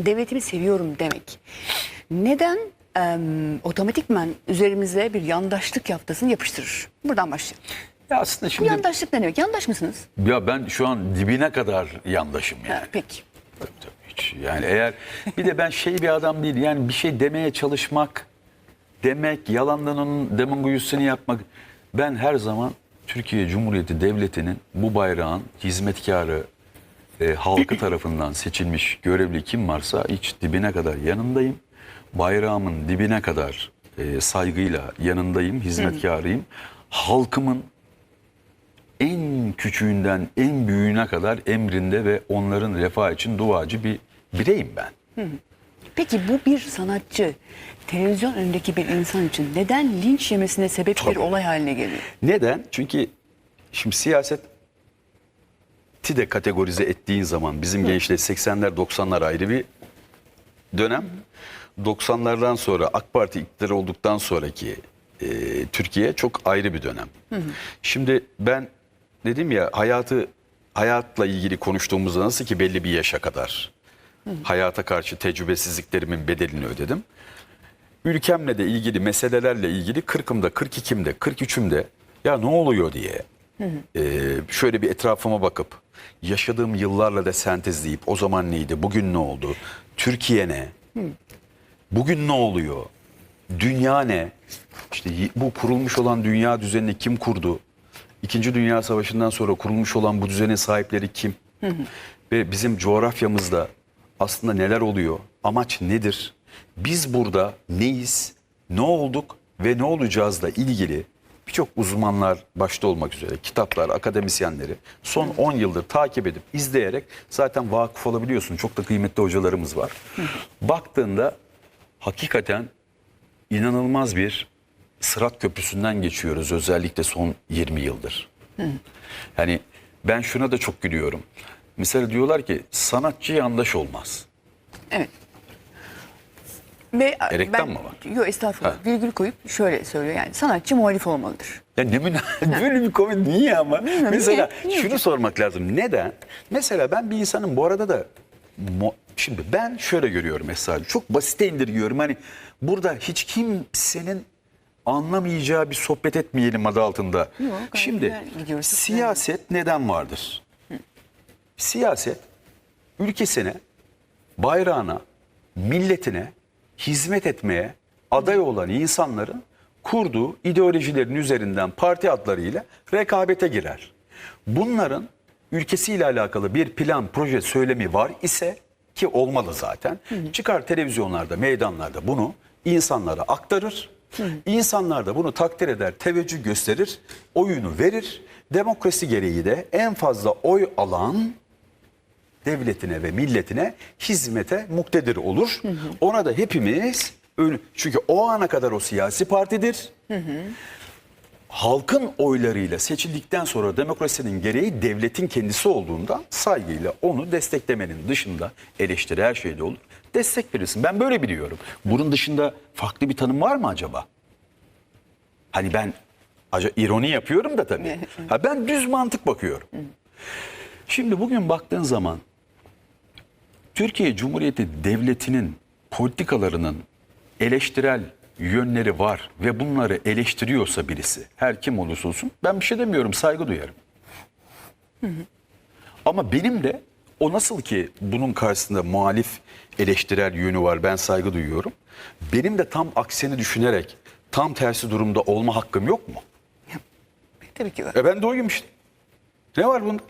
devletimi seviyorum demek. Neden em, otomatikman üzerimize bir yandaşlık yaftasını yapıştırır? Buradan başlayalım. Ya aslında Bu şimdi yandaşlık ne demek? Yandaş mısınız? ya ben şu an dibine kadar yandaşım yani. Ha, peki. Tabii, tabii, hiç. Yani eğer bir de ben şey bir adam değil yani bir şey demeye çalışmak demek yalandan onun demagojisini yapmak ben her zaman Türkiye Cumhuriyeti Devleti'nin bu bayrağın hizmetkarı e, halkı tarafından seçilmiş görevli kim varsa hiç dibine kadar yanındayım. Bayrağımın dibine kadar e, saygıyla yanındayım, hizmetkarıyım. Halkımın en küçüğünden en büyüğüne kadar emrinde ve onların refah için duacı bir bireyim ben. Peki bu bir sanatçı televizyon önündeki bir insan için neden linç yemesine sebep bir Tabii. olay haline geliyor? Neden? Çünkü şimdi siyaset ti de kategorize ettiğin zaman bizim gençliğe 80'ler 90'lar ayrı bir dönem. 90'lardan sonra AK Parti iktidar olduktan sonraki e, Türkiye çok ayrı bir dönem. Şimdi ben dedim ya hayatı hayatla ilgili konuştuğumuzda nasıl ki belli bir yaşa kadar hayata karşı tecrübesizliklerimin bedelini ödedim. Ülkemle de ilgili meselelerle ilgili 40'ımda, 42'imde, 43'ümde ya ne oluyor diye e, şöyle bir etrafıma bakıp yaşadığım yıllarla da sentezleyip o zaman neydi, bugün ne oldu, Türkiye ne, bugün ne oluyor, dünya ne, işte bu kurulmuş olan dünya düzenini kim kurdu, İkinci Dünya Savaşı'ndan sonra kurulmuş olan bu düzenin sahipleri kim? Ve bizim coğrafyamızda aslında neler oluyor, amaç nedir, biz burada neyiz, ne olduk ve ne olacağızla ilgili birçok uzmanlar başta olmak üzere kitaplar, akademisyenleri son 10 yıldır takip edip izleyerek zaten vakıf olabiliyorsun. Çok da kıymetli hocalarımız var. Baktığında hakikaten inanılmaz bir sırat köprüsünden geçiyoruz özellikle son 20 yıldır. Yani ben şuna da çok gülüyorum. Mesela diyorlar ki sanatçı yandaş olmaz. Evet. Ve E, reklam mı var? Yok estağfurullah. Ha. Virgül koyup şöyle söylüyor yani sanatçı muhalif olmalıdır. Ya ne müna- böyle bir komedi niye ama? Bilmiyorum, Mesela niye? Niye şunu hocam? sormak lazım. Neden? Mesela ben bir insanın bu arada da mo- şimdi ben şöyle görüyorum Esra'cığım. Çok basite indirgiyorum. Hani burada hiç kimsenin anlamayacağı bir sohbet etmeyelim adı altında. gayet şimdi güzel gidiyoruz. Çok siyaset neden vardır? Siyaset ülkesine, bayrağına, milletine hizmet etmeye aday olan insanların kurduğu ideolojilerin üzerinden parti adlarıyla rekabete girer. Bunların ülkesiyle alakalı bir plan, proje, söylemi var ise ki olmalı zaten. Çıkar televizyonlarda, meydanlarda bunu insanlara aktarır. İnsanlar da bunu takdir eder, teveccüh gösterir, oyunu verir. Demokrasi gereği de en fazla oy alan devletine ve milletine hizmete muktedir olur. Ona da hepimiz çünkü o ana kadar o siyasi partidir. Halkın oylarıyla seçildikten sonra demokrasinin gereği devletin kendisi olduğunda saygıyla onu desteklemenin dışında eleştiri her şeyde olur. Destek verirsin. Ben böyle biliyorum. Bunun dışında farklı bir tanım var mı acaba? Hani ben acaba ironi yapıyorum da tabii. Ha ben düz mantık bakıyorum. Şimdi bugün baktığın zaman Türkiye Cumhuriyeti Devleti'nin politikalarının eleştirel yönleri var ve bunları eleştiriyorsa birisi her kim olursa olsun ben bir şey demiyorum saygı duyarım. Ama benim de o nasıl ki bunun karşısında muhalif eleştirel yönü var ben saygı duyuyorum. Benim de tam aksini düşünerek tam tersi durumda olma hakkım yok mu? Tabii ki var. E ben de oyum işte. Ne var bunda?